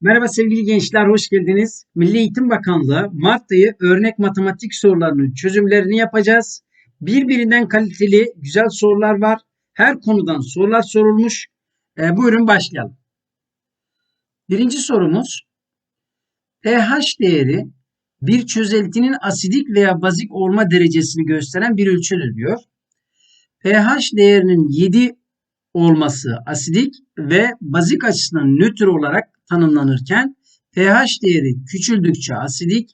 Merhaba sevgili gençler, hoş geldiniz. Milli Eğitim Bakanlığı Mart ayı örnek matematik sorularının çözümlerini yapacağız. Birbirinden kaliteli, güzel sorular var. Her konudan sorular sorulmuş. E, buyurun başlayalım. Birinci sorumuz. pH değeri bir çözeltinin asidik veya bazik olma derecesini gösteren bir ölçüdür diyor. pH değerinin 7 olması asidik ve bazik açısından nötr olarak tanımlanırken pH değeri küçüldükçe asidik,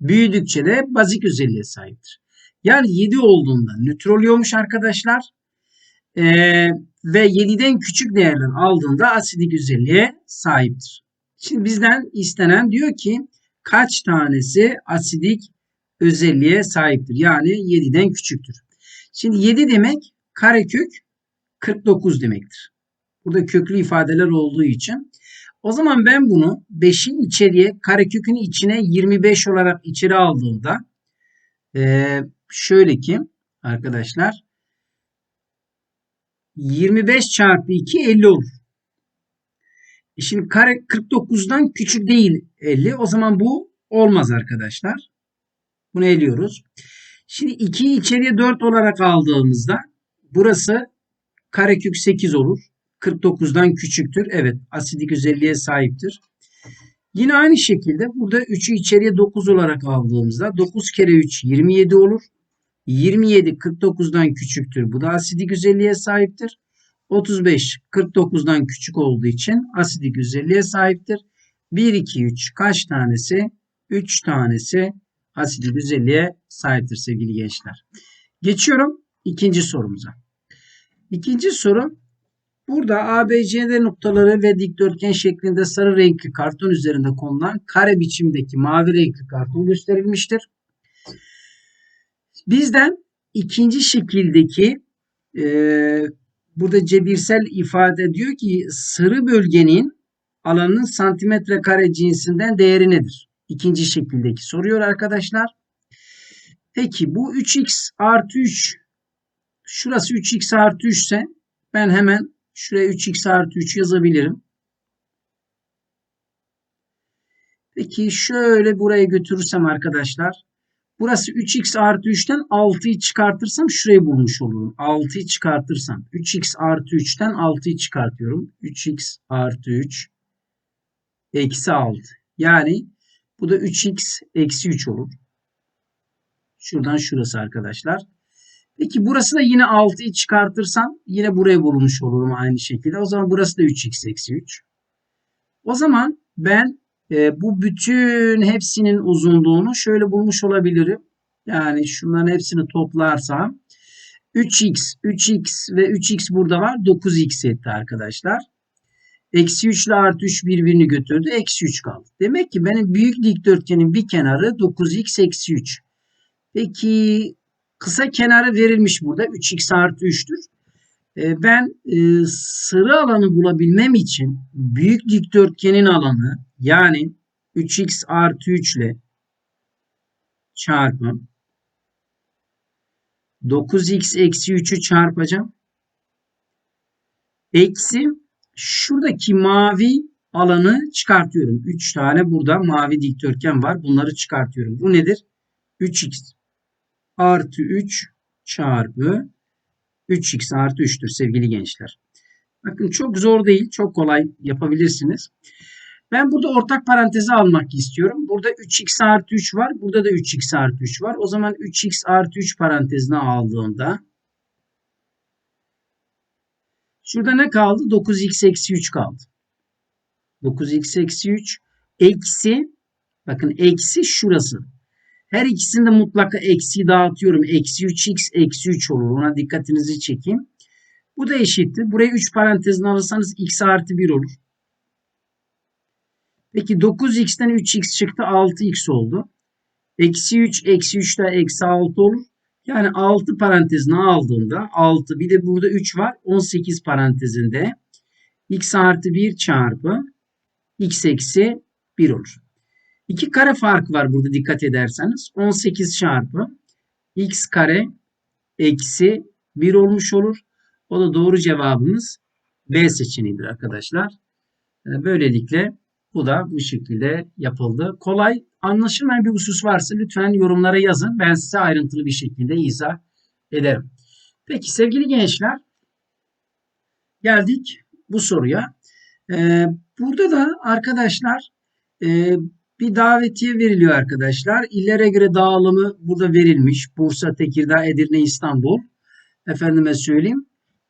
büyüdükçe de bazik özelliğe sahiptir. Yani 7 olduğunda nötr oluyormuş arkadaşlar. Ee, ve 7'den küçük değerler aldığında asidik özelliğe sahiptir. Şimdi bizden istenen diyor ki kaç tanesi asidik özelliğe sahiptir? Yani 7'den küçüktür. Şimdi 7 demek karekök 49 demektir. Burada köklü ifadeler olduğu için. O zaman ben bunu 5'in içeriye karekökün içine 25 olarak içeri aldığımda e, şöyle ki arkadaşlar 25 çarpı 2 50 olur. E şimdi kare 49'dan küçük değil 50. O zaman bu olmaz arkadaşlar. Bunu eliyoruz. Şimdi 2'yi içeriye 4 olarak aldığımızda burası karekök 8 olur. 49'dan küçüktür. Evet asidik özelliğe sahiptir. Yine aynı şekilde burada 3'ü içeriye 9 olarak aldığımızda 9 kere 3 27 olur. 27 49'dan küçüktür. Bu da asidik özelliğe sahiptir. 35 49'dan küçük olduğu için asidik özelliğe sahiptir. 1, 2, 3 kaç tanesi? 3 tanesi asidik özelliğe sahiptir sevgili gençler. Geçiyorum ikinci sorumuza. İkinci soru Burada ABCD noktaları ve dikdörtgen şeklinde sarı renkli karton üzerinde konulan kare biçimdeki mavi renkli karton gösterilmiştir. Bizden ikinci şekildeki e, burada cebirsel ifade diyor ki sarı bölgenin alanının santimetre kare cinsinden değeri nedir? İkinci şekildeki soruyor arkadaşlar. Peki bu 3x artı 3 şurası 3x artı 3 ise ben hemen Şuraya 3x artı 3 yazabilirim. Peki şöyle buraya götürürsem arkadaşlar. Burası 3x artı 3'ten 6'yı çıkartırsam şurayı bulmuş olurum. 6'yı çıkartırsam 3x artı 3'ten 6'yı çıkartıyorum. 3x artı 3 eksi 6. Yani bu da 3x eksi 3 olur. Şuradan şurası arkadaşlar. Peki burası da yine 6'yı çıkartırsam yine buraya bulmuş olurum aynı şekilde. O zaman burası da 3x eksi 3. O zaman ben e, bu bütün hepsinin uzunluğunu şöyle bulmuş olabilirim. Yani şunların hepsini toplarsam 3x, 3x ve 3x burada var. 9x etti arkadaşlar. Eksi 3 ile artı 3 birbirini götürdü. Eksi 3 kaldı. Demek ki benim büyük dikdörtgenin bir kenarı 9x eksi 3. Peki kısa kenarı verilmiş burada. 3x artı 3'tür. E, ben e, sarı alanı bulabilmem için büyük dikdörtgenin alanı yani 3x artı 3 ile çarpı 9x eksi 3'ü çarpacağım. Eksi şuradaki mavi alanı çıkartıyorum. 3 tane burada mavi dikdörtgen var. Bunları çıkartıyorum. Bu nedir? 3x artı 3 çarpı 3x artı 3'tür sevgili gençler. Bakın çok zor değil. Çok kolay yapabilirsiniz. Ben burada ortak parantezi almak istiyorum. Burada 3x artı 3 var. Burada da 3x artı 3 var. O zaman 3x artı 3 parantezine aldığımda şurada ne kaldı? 9x eksi 3 kaldı. 9x eksi 3 eksi bakın eksi şurası. Her ikisinde mutlaka eksi dağıtıyorum. Eksi 3x eksi 3 olur. Ona dikkatinizi çekeyim. Bu da eşittir. Buraya 3 parantezini alırsanız x artı 1 olur. Peki 9x'ten 3x çıktı 6x oldu. Eksi 3 eksi 3 daha eksi 6 olur. Yani 6 parantezini aldığında 6 bir de burada 3 var. 18 parantezinde x artı 1 çarpı x eksi 1 olur. İki kare farkı var burada dikkat ederseniz. 18 çarpı x kare eksi 1 olmuş olur. O da doğru cevabımız B seçeneğidir arkadaşlar. Ee, böylelikle Bu da bu şekilde yapıldı. Kolay anlaşılmayan bir husus varsa lütfen yorumlara yazın. Ben size ayrıntılı bir şekilde izah ederim. Peki sevgili gençler geldik bu soruya. Ee, burada da arkadaşlar e, bir davetiye veriliyor arkadaşlar. İllere göre dağılımı burada verilmiş. Bursa, Tekirdağ, Edirne, İstanbul. Efendime söyleyeyim.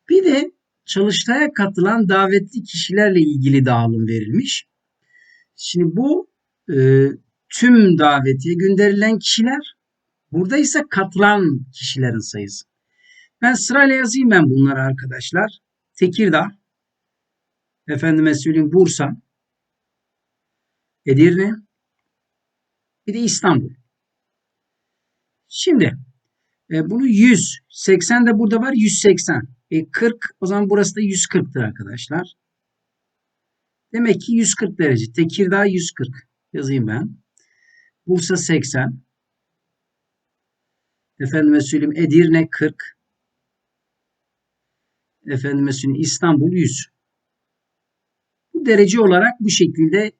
Bir de çalıştaya katılan davetli kişilerle ilgili dağılım verilmiş. Şimdi bu e, tüm davetiye gönderilen kişiler. Burada ise katılan kişilerin sayısı. Ben sırayla yazayım ben bunları arkadaşlar. Tekirdağ, efendime söyleyeyim Bursa, Edirne, bir de İstanbul. Şimdi e, bunu 100, 80 de burada var 180. E, 40 o zaman burası da 140'tır arkadaşlar. Demek ki 140 derece. Tekirdağ 140 yazayım ben. Bursa 80. Efendime söyleyeyim Edirne 40. Efendime söyleyeyim İstanbul 100. Bu derece olarak bu şekilde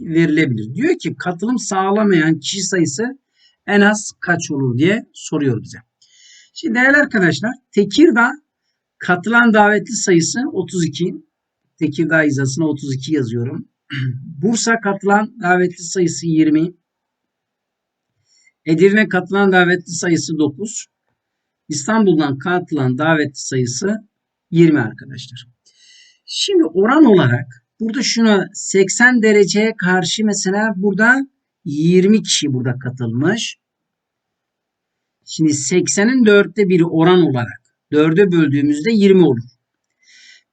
verilebilir. Diyor ki katılım sağlamayan kişi sayısı en az kaç olur diye soruyor bize. Şimdi değerli arkadaşlar Tekirdağ katılan davetli sayısı 32. Tekirdağ hizasına 32 yazıyorum. Bursa katılan davetli sayısı 20. Edirne katılan davetli sayısı 9. İstanbul'dan katılan davetli sayısı 20 arkadaşlar. Şimdi oran olarak burada şuna 80 dereceye karşı mesela burada 20 kişi burada katılmış. Şimdi 80'in dörtte biri oran olarak 4'e böldüğümüzde 20 olur.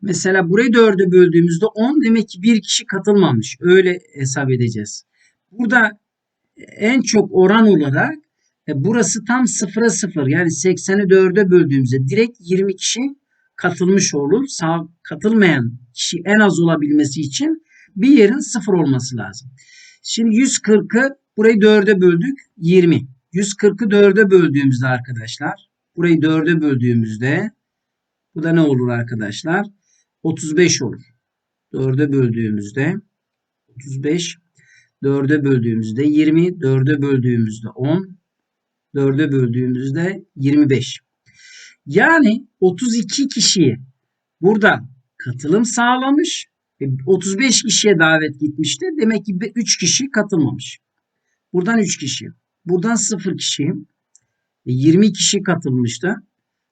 Mesela burayı 4'e böldüğümüzde 10 demek ki bir kişi katılmamış. Öyle hesap edeceğiz. Burada en çok oran olarak e, burası tam 0'a 0 yani 80'i 4'e böldüğümüzde direkt 20 kişi katılmış olur. Sağ, katılmayan kişi en az olabilmesi için bir yerin 0 olması lazım. Şimdi 140'ı burayı 4'e böldük 20. 140'ı 4'e böldüğümüzde arkadaşlar burayı 4'e böldüğümüzde bu da ne olur arkadaşlar? 35 olur. 4'e böldüğümüzde 35 4'e böldüğümüzde 20 4'e böldüğümüzde 10 4'e böldüğümüzde 25. Yani 32 kişi burada katılım sağlamış. 35 kişiye davet gitmişti. Demek ki 3 kişi katılmamış. Buradan 3 kişi. Buradan 0 kişi. 20 kişi katılmıştı.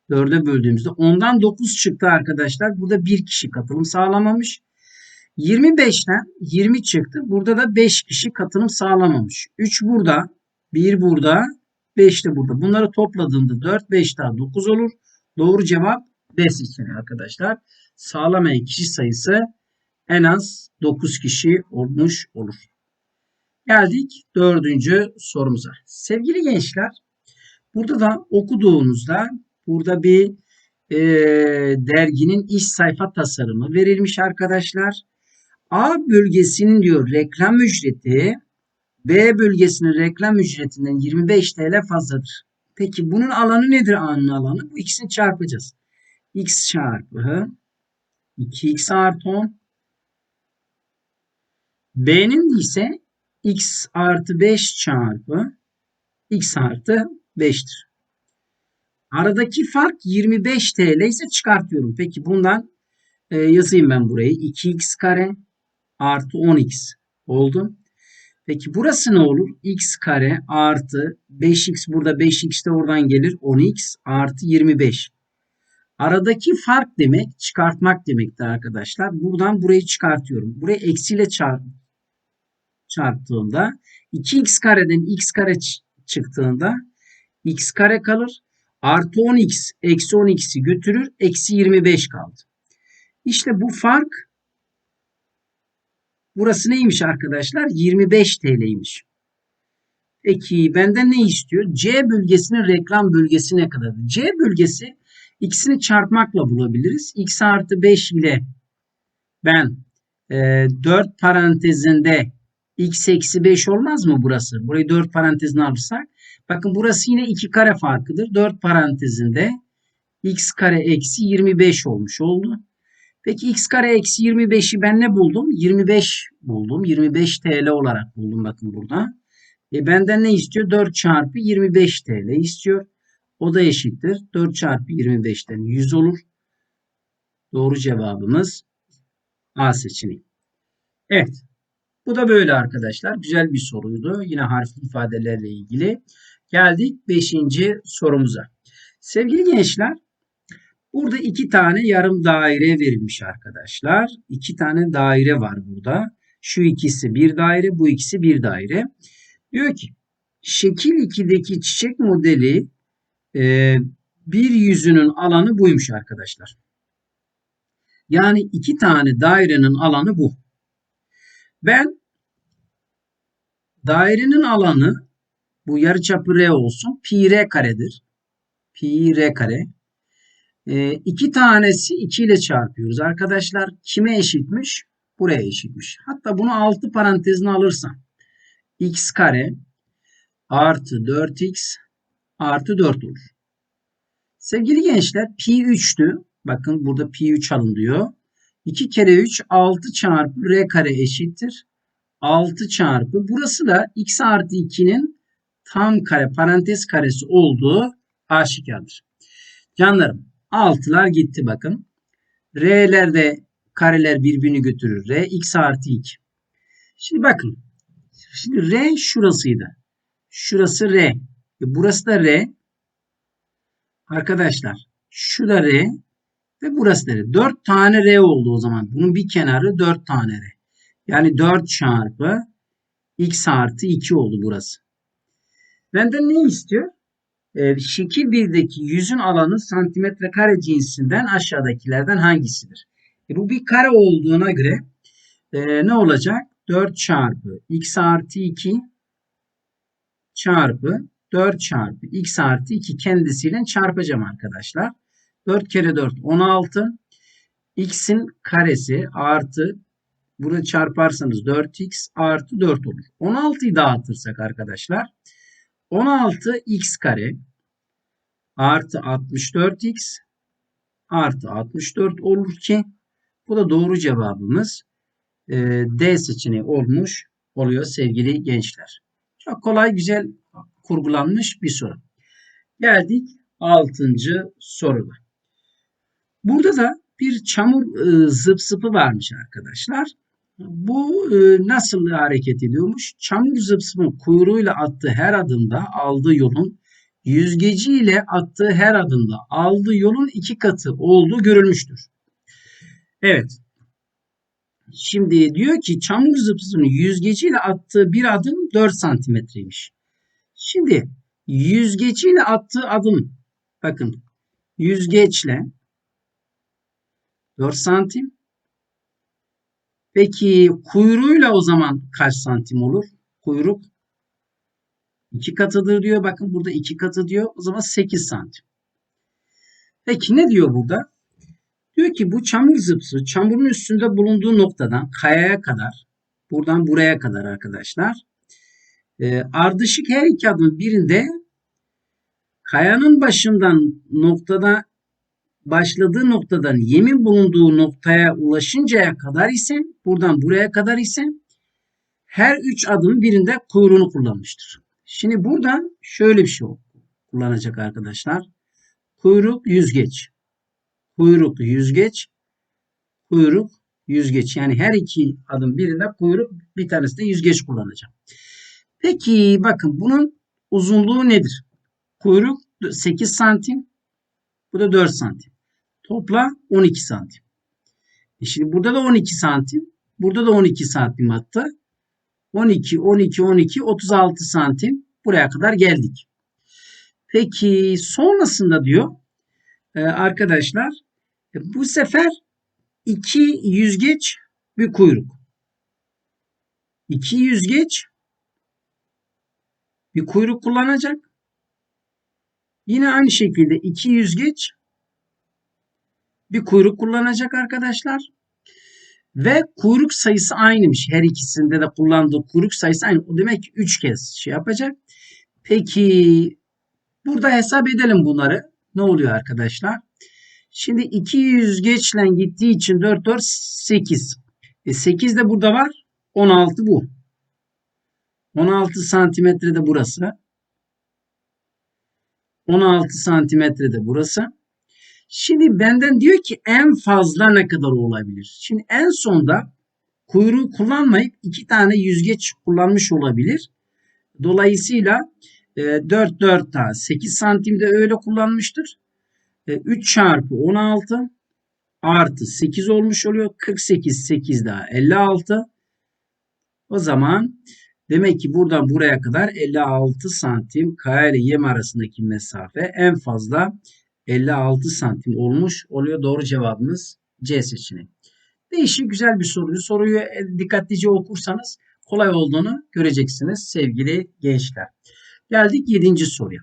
4'e böldüğümüzde. Ondan 9 çıktı arkadaşlar. Burada 1 kişi katılım sağlamamış. 25'ten 20 çıktı. Burada da 5 kişi katılım sağlamamış. 3 burada. 1 burada. 5 de burada. Bunları topladığında 4, 5 daha 9 olur. Doğru cevap B seçeneği arkadaşlar. Sağlamayan kişi sayısı en az 9 kişi olmuş olur. Geldik dördüncü sorumuza. Sevgili gençler, burada da okuduğunuzda burada bir e, derginin iş sayfa tasarımı verilmiş arkadaşlar. A bölgesinin diyor reklam ücreti B bölgesinin reklam ücretinden 25 TL fazladır. Peki bunun alanı nedir A'nın alanı? Bu ikisini çarpacağız. X çarpı 2x artı 10 B'nin ise x artı 5 çarpı x artı 5'tir. Aradaki fark 25 TL ise çıkartıyorum. Peki bundan e, yazayım ben burayı. 2x kare artı 10x oldu. Peki burası ne olur? x kare artı 5x burada 5x de oradan gelir. 10x artı 25. Aradaki fark demek çıkartmak demektir arkadaşlar. Buradan burayı çıkartıyorum. Burayı eksiyle çarp çarptığımda 2x kareden x kare çıktığında x kare kalır. Artı 10x eksi 10x'i götürür. Eksi 25 kaldı. İşte bu fark burası neymiş arkadaşlar? 25 TL'ymiş. Peki benden ne istiyor? C bölgesinin reklam bölgesi ne kadar? C bölgesi ikisini çarpmakla bulabiliriz. x artı 5 ile ben e, 4 parantezinde x eksi 5 olmaz mı burası? Burayı 4 parantezine alırsak. Bakın burası yine 2 kare farkıdır. 4 parantezinde x kare eksi 25 olmuş oldu. Peki x kare eksi 25'i ben ne buldum? 25 buldum. 25 TL olarak buldum bakın burada. E benden ne istiyor? 4 çarpı 25 TL istiyor. O da eşittir. 4 çarpı 25'ten 100 olur. Doğru cevabımız A seçeneği. Evet. Bu da böyle arkadaşlar. Güzel bir soruydu. Yine harfli ifadelerle ilgili. Geldik 5. sorumuza. Sevgili gençler, burada iki tane yarım daire verilmiş arkadaşlar. İki tane daire var burada. Şu ikisi bir daire, bu ikisi bir daire. Diyor ki, şekil 2'deki çiçek modeli e, bir yüzünün alanı buymuş arkadaşlar. Yani iki tane dairenin alanı bu. Ben dairenin alanı bu yarıçapı R olsun. Pi R karedir. Pi R kare. E, iki tanesi 2 ile çarpıyoruz. Arkadaşlar kime eşitmiş? Buraya eşitmiş. Hatta bunu altı parantezine alırsam x kare artı 4x artı 4 olur. Sevgili gençler pi 3'tü. Bakın burada pi 3 alın diyor. 2 kere 3 6 çarpı r kare eşittir. 6 çarpı burası da x artı 2'nin tam kare parantez karesi olduğu aşikardır. Canlarım 6'lar gitti bakın. R'lerde kareler birbirini götürür. R x artı 2. Şimdi bakın. Şimdi R şurasıydı. Şurası R. E burası da R. Arkadaşlar şu da R ve burası da R. 4 tane R oldu o zaman. Bunun bir kenarı 4 tane R. Yani 4 çarpı x artı 2 oldu burası. Benden ne istiyor? Ee, şekil 1'deki yüzün alanı santimetre kare cinsinden aşağıdakilerden hangisidir? E, bu bir kare olduğuna göre e, ne olacak? 4 çarpı x artı 2 çarpı 4 çarpı x artı 2 kendisiyle çarpacağım arkadaşlar. 4 kere 4 16. x'in karesi artı bunu çarparsanız 4x artı 4 olur. 16'yı dağıtırsak arkadaşlar 16 x kare artı 64x artı 64 olur ki bu da doğru cevabımız D seçeneği olmuş oluyor sevgili gençler. Çok kolay güzel kurgulanmış bir soru. Geldik 6. soruda. Burada da bir çamur e, zıp zıpı varmış arkadaşlar. Bu e, nasıl hareket ediyormuş? Çamur zıp zıpın kuyruğuyla attığı her adımda aldığı yolun yüzgeci ile attığı her adımda aldığı yolun iki katı olduğu görülmüştür. Evet. Şimdi diyor ki çamur zıpsının yüzgeciyle attığı bir adım 4 santimetreymiş. Şimdi yüzgeciyle attığı adım bakın yüzgeçle 4 santim. Peki kuyruğuyla o zaman kaç santim olur? Kuyruk 2 katıdır diyor. Bakın burada 2 katı diyor. O zaman 8 santim. Peki ne diyor burada? Diyor ki bu çamur zıpsı çamurun üstünde bulunduğu noktadan kayaya kadar buradan buraya kadar arkadaşlar e, ardışık her iki adım birinde kayanın başından noktada başladığı noktadan yemin bulunduğu noktaya ulaşıncaya kadar ise buradan buraya kadar ise her üç adım birinde kuyruğunu kullanmıştır. Şimdi buradan şöyle bir şey kullanacak arkadaşlar. Kuyruk yüzgeç. Kuyruk yüzgeç. Kuyruk yüzgeç. Yani her iki adım birinde kuyruk bir tanesi de yüzgeç kullanacağım. Peki bakın bunun uzunluğu nedir? Kuyruk 8 santim. Bu da 4 santim. Topla 12 santim. E şimdi burada da 12 santim. Burada da 12 santim hatta. 12, 12, 12, 36 santim. Buraya kadar geldik. Peki sonrasında diyor e, arkadaşlar e, bu sefer iki yüzgeç bir kuyruk. İki yüzgeç bir kuyruk kullanacak. Yine aynı şekilde iki yüzgeç bir kuyruk kullanacak arkadaşlar. Ve kuyruk sayısı aynıymış. Her ikisinde de kullandığı kuyruk sayısı aynı. O demek ki 3 kez şey yapacak. Peki burada hesap edelim bunları. Ne oluyor arkadaşlar? Şimdi 2 yüzgeçle gittiği için 4 4 8. E 8 de burada var. 16 bu. 16 santimetre de burası. 16 santimetre de burası. Şimdi benden diyor ki en fazla ne kadar olabilir? Şimdi en sonda kuyruğu kullanmayıp iki tane yüzgeç kullanmış olabilir. Dolayısıyla e, 4 4 daha 8 santimde öyle kullanmıştır. E, 3 çarpı 16 artı 8 olmuş oluyor. 48 8 daha 56. O zaman demek ki buradan buraya kadar 56 santim kaya ile yem arasındaki mesafe en fazla 56 santim olmuş oluyor. Doğru cevabımız C seçeneği. Değişik güzel bir soruyu. Soruyu dikkatlice okursanız kolay olduğunu göreceksiniz sevgili gençler. Geldik 7. soruya.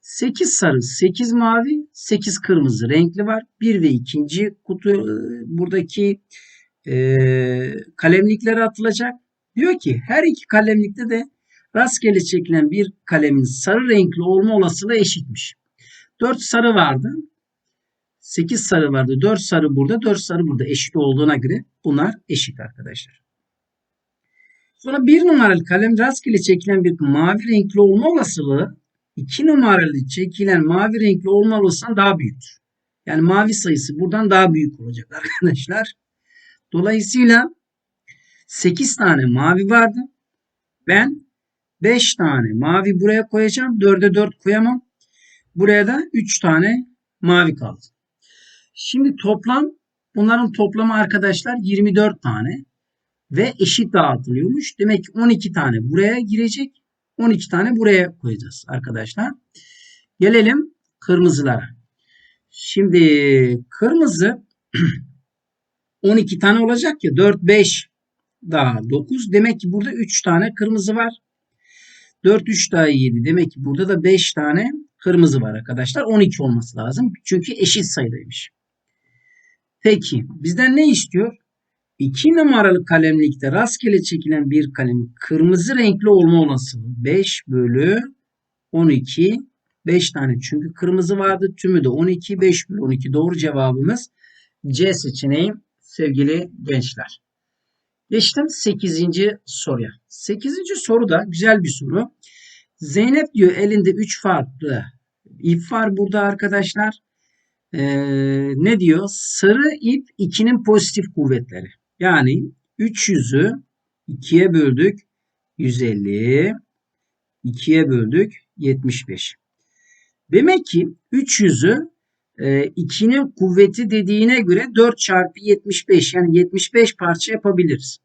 8 sarı, 8 mavi, 8 kırmızı renkli var. 1 ve 2. kutu buradaki e, kalemlikleri atılacak. Diyor ki her iki kalemlikte de rastgele çekilen bir kalemin sarı renkli olma olasılığı eşitmiş. 4 sarı vardı. 8 sarı vardı. 4 sarı burada, 4 sarı burada eşit olduğuna göre bunlar eşit arkadaşlar. Sonra 1 numaralı kalem rastgele çekilen bir mavi renkli olma olasılığı 2 numaralı çekilen mavi renkli olma olasılığından daha büyüktür. Yani mavi sayısı buradan daha büyük olacak arkadaşlar. Dolayısıyla 8 tane mavi vardı. Ben 5 tane mavi buraya koyacağım. 4'e 4 koyamam. Buraya da 3 tane mavi kaldı. Şimdi toplam bunların toplamı arkadaşlar 24 tane ve eşit dağıtılıyormuş. Demek ki 12 tane buraya girecek. 12 tane buraya koyacağız arkadaşlar. Gelelim kırmızılara. Şimdi kırmızı 12 tane olacak ya 4 5 daha 9. Demek ki burada 3 tane kırmızı var. 4 3 daha 7. Demek ki burada da 5 tane kırmızı var arkadaşlar. 12 olması lazım. Çünkü eşit sayıdaymış. Peki bizden ne istiyor? 2 numaralı kalemlikte rastgele çekilen bir kalem kırmızı renkli olma olasılığı 5 bölü 12 5 tane çünkü kırmızı vardı tümü de 12 5 bölü 12 doğru cevabımız C seçeneği sevgili gençler. Geçtim 8. soruya. 8. soru da güzel bir soru. Zeynep diyor elinde 3 farklı ip var burada arkadaşlar. Ee, ne diyor? Sarı ip 2'nin pozitif kuvvetleri. Yani 300'ü 2'ye böldük 150, 2'ye böldük 75. Demek ki 300'ü 2'nin e, kuvveti dediğine göre 4 çarpı 75 yani 75 parça yapabiliriz.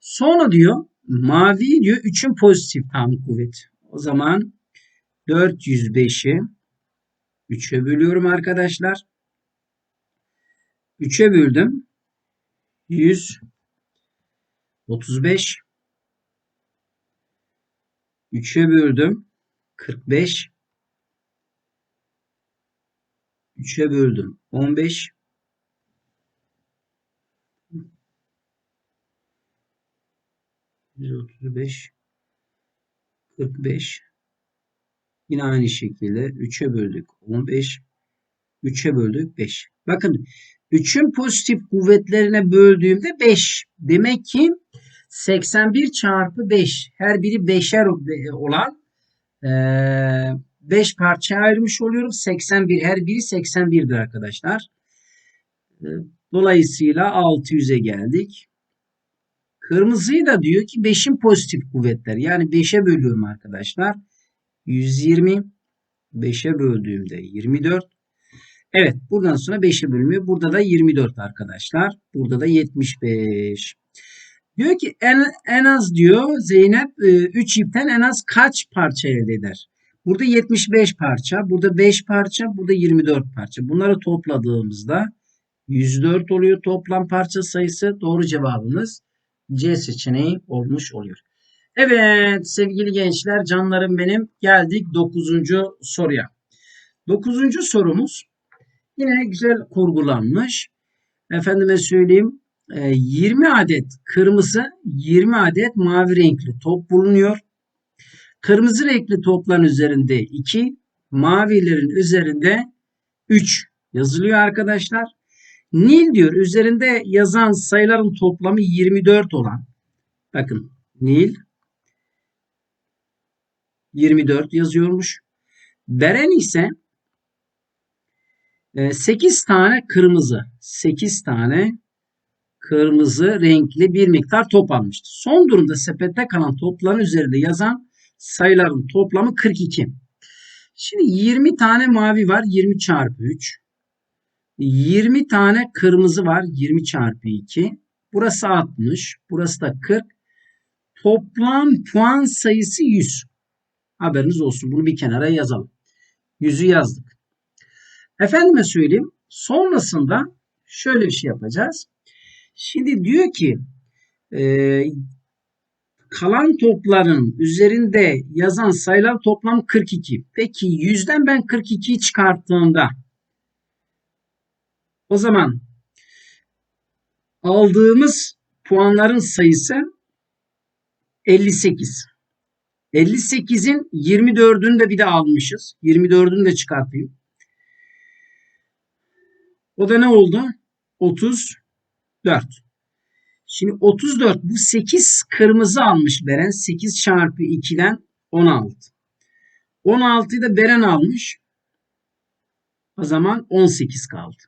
Sonra diyor mavi diyor 3'ün pozitif tam kuvveti. O zaman 405'i 3'e bölüyorum arkadaşlar. 3'e böldüm. 100 35 3'e böldüm. 45 3'e böldüm. 15 135 45 Yine aynı şekilde 3'e böldük 15 3'e böldük 5. Bakın 3'ün pozitif kuvvetlerine böldüğümde 5. Demek ki 81 çarpı 5 her biri 5'er olan 5 parçaya ayırmış oluyorum. 81 her biri 81'dir arkadaşlar. Dolayısıyla 600'e geldik. Kırmızıyı da diyor ki 5'in pozitif kuvvetleri. Yani 5'e bölüyorum arkadaşlar. 120 5'e böldüğümde 24 Evet buradan sonra 5'e bölünüyor. Burada da 24 arkadaşlar. Burada da 75. Diyor ki en, en az diyor Zeynep 3 e, ipten en az kaç parça elde eder? Burada 75 parça, burada 5 parça, burada 24 parça. Bunları topladığımızda 104 oluyor toplam parça sayısı. Doğru cevabımız C seçeneği olmuş oluyor. Evet sevgili gençler canlarım benim geldik 9. soruya. 9. sorumuz yine güzel kurgulanmış. Efendime söyleyeyim 20 e, adet kırmızı 20 adet mavi renkli top bulunuyor. Kırmızı renkli topların üzerinde 2 mavilerin üzerinde 3 yazılıyor arkadaşlar. Nil diyor üzerinde yazan sayıların toplamı 24 olan. Bakın Nil 24 yazıyormuş. Beren ise 8 tane kırmızı, 8 tane kırmızı renkli bir miktar top almıştı. Son durumda sepette kalan topların üzerinde yazan sayıların toplamı 42. Şimdi 20 tane mavi var 20 çarpı 3. 20 tane kırmızı var 20 çarpı 2. Burası 60. Burası da 40. Toplam puan sayısı 100. Haberiniz olsun. Bunu bir kenara yazalım. 100'ü yazdık. Efendime söyleyeyim. Sonrasında şöyle bir şey yapacağız. Şimdi diyor ki kalan topların üzerinde yazan sayılar toplam 42. Peki 100'den ben 42'yi çıkarttığımda o zaman aldığımız puanların sayısı 58. 58'in 24'ünü de bir de almışız. 24'ünü de çıkartayım. O da ne oldu? 34. Şimdi 34 bu 8 kırmızı almış Beren. 8 çarpı 2'den 16. 16'yı da Beren almış. O zaman 18 kaldı.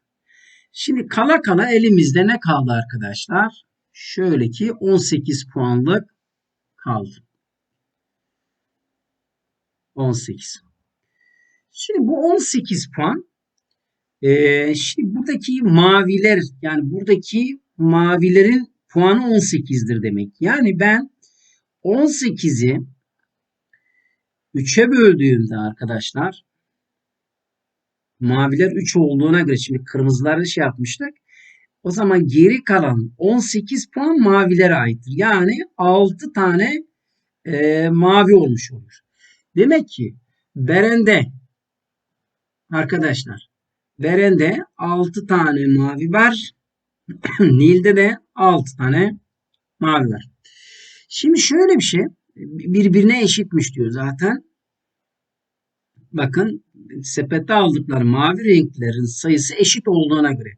Şimdi kala kala elimizde ne kaldı arkadaşlar? Şöyle ki 18 puanlık kaldı. 18. Şimdi bu 18 puan ee, şimdi buradaki maviler yani buradaki mavilerin puanı 18'dir demek. Yani ben 18'i 3'e böldüğümde arkadaşlar maviler 3 olduğuna göre şimdi kırmızıları şey yapmıştık. O zaman geri kalan 18 puan mavilere aittir. Yani 6 tane e, mavi olmuş olur. Demek ki Beren'de arkadaşlar Beren'de 6 tane mavi var. Nil'de de 6 tane mavi var. Şimdi şöyle bir şey birbirine eşitmiş diyor zaten. Bakın sepette aldıkları mavi renklerin sayısı eşit olduğuna göre.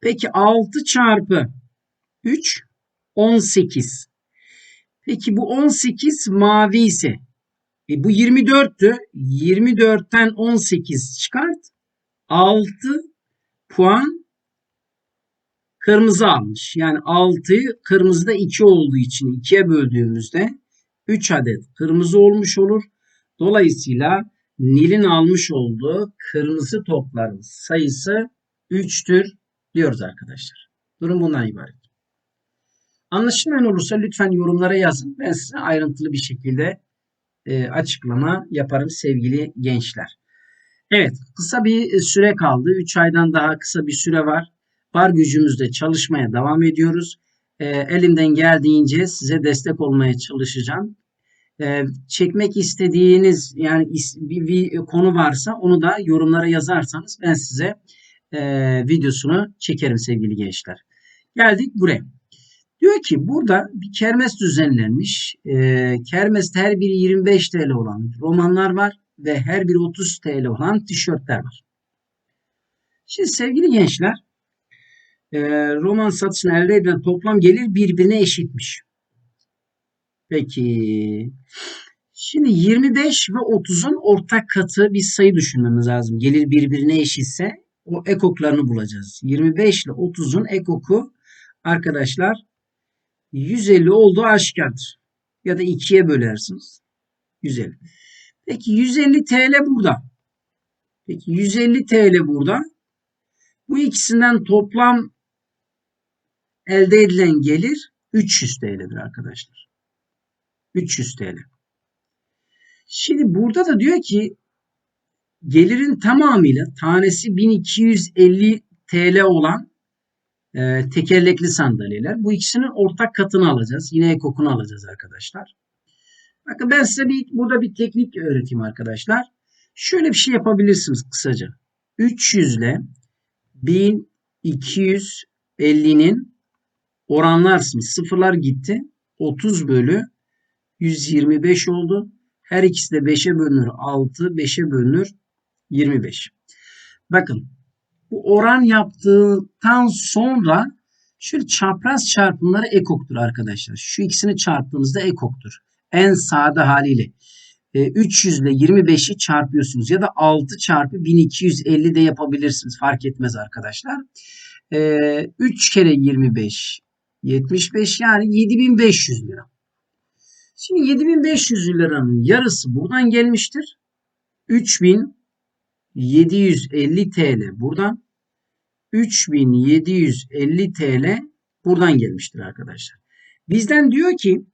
Peki 6 çarpı 3 18. Peki bu 18 mavi ise e bu 24'tü. 24'ten 18 çıkart. 6 puan kırmızı almış. Yani 6 kırmızıda 2 olduğu için 2'ye böldüğümüzde 3 adet kırmızı olmuş olur. Dolayısıyla Nil'in almış olduğu kırmızı topların sayısı 3'tür diyoruz arkadaşlar. Durum bundan ibaret. Anlaşılmayan olursa lütfen yorumlara yazın. Ben size ayrıntılı bir şekilde e, açıklama yaparım sevgili gençler. Evet kısa bir süre kaldı. 3 aydan daha kısa bir süre var. Var gücümüzde çalışmaya devam ediyoruz. E, elimden geldiğince size destek olmaya çalışacağım. E, çekmek istediğiniz yani bir, bir konu varsa onu da yorumlara yazarsanız ben size e, videosunu çekerim sevgili gençler. Geldik buraya. Diyor ki burada bir kermes düzenlenmiş. E, kermeste her biri 25 TL olan romanlar var ve her biri 30 TL olan tişörtler var. Şimdi sevgili gençler e, roman satışını elde edilen toplam gelir birbirine eşitmiş. Peki şimdi 25 ve 30'un ortak katı bir sayı düşünmemiz lazım. Gelir birbirine eşitse o ekoklarını bulacağız. 25 ile 30'un ekoku arkadaşlar 150 olduğu aşikardır. Ya da 2'ye bölersiniz. 150. Peki 150 TL burada. Peki 150 TL burada. Bu ikisinden toplam elde edilen gelir 300 TL'dir arkadaşlar. 300 TL. Şimdi burada da diyor ki gelirin tamamıyla tanesi 1250 TL olan e, tekerlekli sandalyeler. Bu ikisinin ortak katını alacağız. Yine ekokunu alacağız arkadaşlar. Bakın ben size bir, burada bir teknik öğreteyim arkadaşlar. Şöyle bir şey yapabilirsiniz kısaca. 300 ile 1250'nin oranlarsınız. Sıfırlar gitti. 30 bölü 125 oldu. Her ikisi de 5'e bölünür 6, 5'e bölünür 25. Bakın Bu oran yaptıktan sonra şöyle çapraz çarpımları ekoktur arkadaşlar. Şu ikisini çarptığınızda ekoktur. En sade haliyle. E, 300 ile 25'i çarpıyorsunuz ya da 6 çarpı 1250 de yapabilirsiniz. Fark etmez arkadaşlar. E, 3 kere 25 75 yani 7500 lira. Şimdi 7500 liranın yarısı buradan gelmiştir. 3750 TL buradan. 3750 TL buradan gelmiştir arkadaşlar. Bizden diyor ki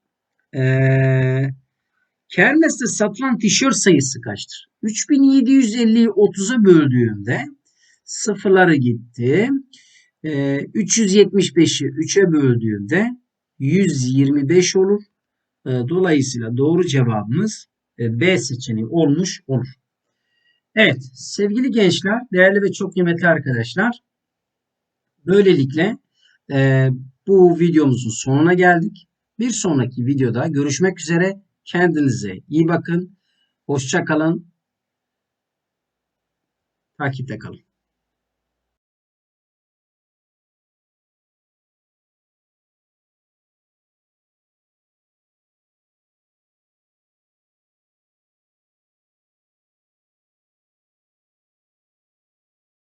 ee, kermeste satılan tişört sayısı kaçtır? 3750'yi 30'a böldüğümde sıfırları gitti. Ee, 375'i 3'e böldüğümde 125 olur. Ee, dolayısıyla doğru cevabımız e, B seçeneği olmuş olur. Evet sevgili gençler, değerli ve çok kıymetli arkadaşlar. Böylelikle e, bu videomuzun sonuna geldik. Bir sonraki videoda görüşmek üzere. Kendinize iyi bakın. Hoşça kalın. Takipte kalın.